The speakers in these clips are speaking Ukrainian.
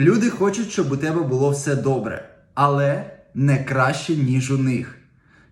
Люди хочуть, щоб у тебе було все добре, але не краще, ніж у них.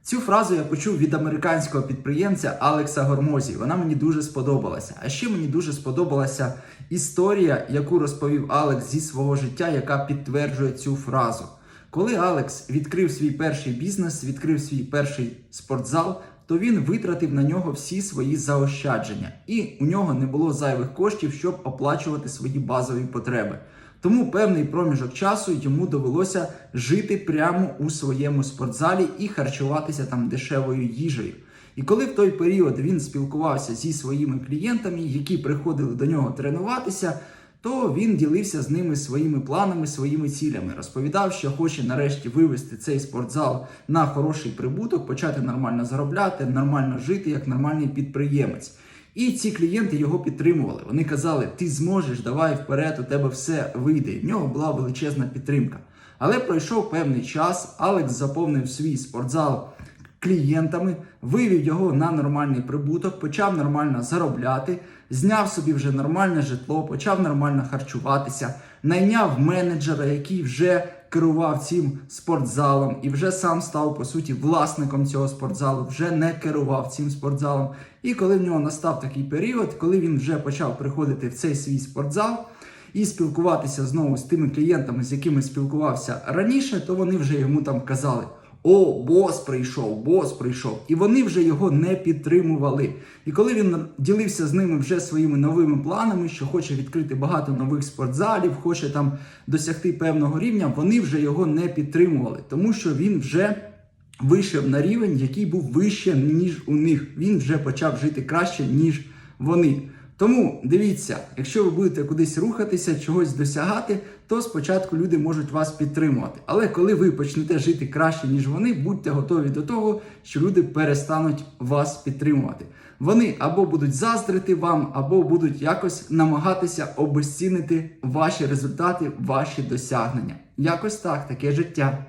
Цю фразу я почув від американського підприємця Алекса Гормозі. Вона мені дуже сподобалася. А ще мені дуже сподобалася історія, яку розповів Алекс зі свого життя, яка підтверджує цю фразу. Коли Алекс відкрив свій перший бізнес, відкрив свій перший спортзал, то він витратив на нього всі свої заощадження, і у нього не було зайвих коштів, щоб оплачувати свої базові потреби. Тому певний проміжок часу йому довелося жити прямо у своєму спортзалі і харчуватися там дешевою їжею. І коли в той період він спілкувався зі своїми клієнтами, які приходили до нього тренуватися, то він ділився з ними своїми планами, своїми цілями, розповідав, що хоче нарешті вивести цей спортзал на хороший прибуток, почати нормально заробляти, нормально жити як нормальний підприємець. І ці клієнти його підтримували. Вони казали: Ти зможеш, давай вперед, у тебе все вийде. В нього була величезна підтримка. Але пройшов певний час. Алекс заповнив свій спортзал клієнтами, вивів його на нормальний прибуток, почав нормально заробляти, зняв собі вже нормальне житло, почав нормально харчуватися, найняв менеджера, який вже керував цим спортзалом і вже сам став по суті власником цього спортзалу, вже не керував цим спортзалом. І коли в нього настав такий період, коли він вже почав приходити в цей свій спортзал. І спілкуватися знову з тими клієнтами, з якими спілкувався раніше, то вони вже йому там казали: О, бос прийшов, бос прийшов. І вони вже його не підтримували. І коли він ділився з ними вже своїми новими планами, що хоче відкрити багато нових спортзалів, хоче там досягти певного рівня, вони вже його не підтримували, тому що він вже вийшов на рівень, який був вище, ніж у них. Він вже почав жити краще, ніж вони. Тому дивіться, якщо ви будете кудись рухатися, чогось досягати, то спочатку люди можуть вас підтримувати. Але коли ви почнете жити краще, ніж вони, будьте готові до того, що люди перестануть вас підтримувати. Вони або будуть заздрити вам, або будуть якось намагатися обезцінити ваші результати, ваші досягнення. Якось так, таке життя.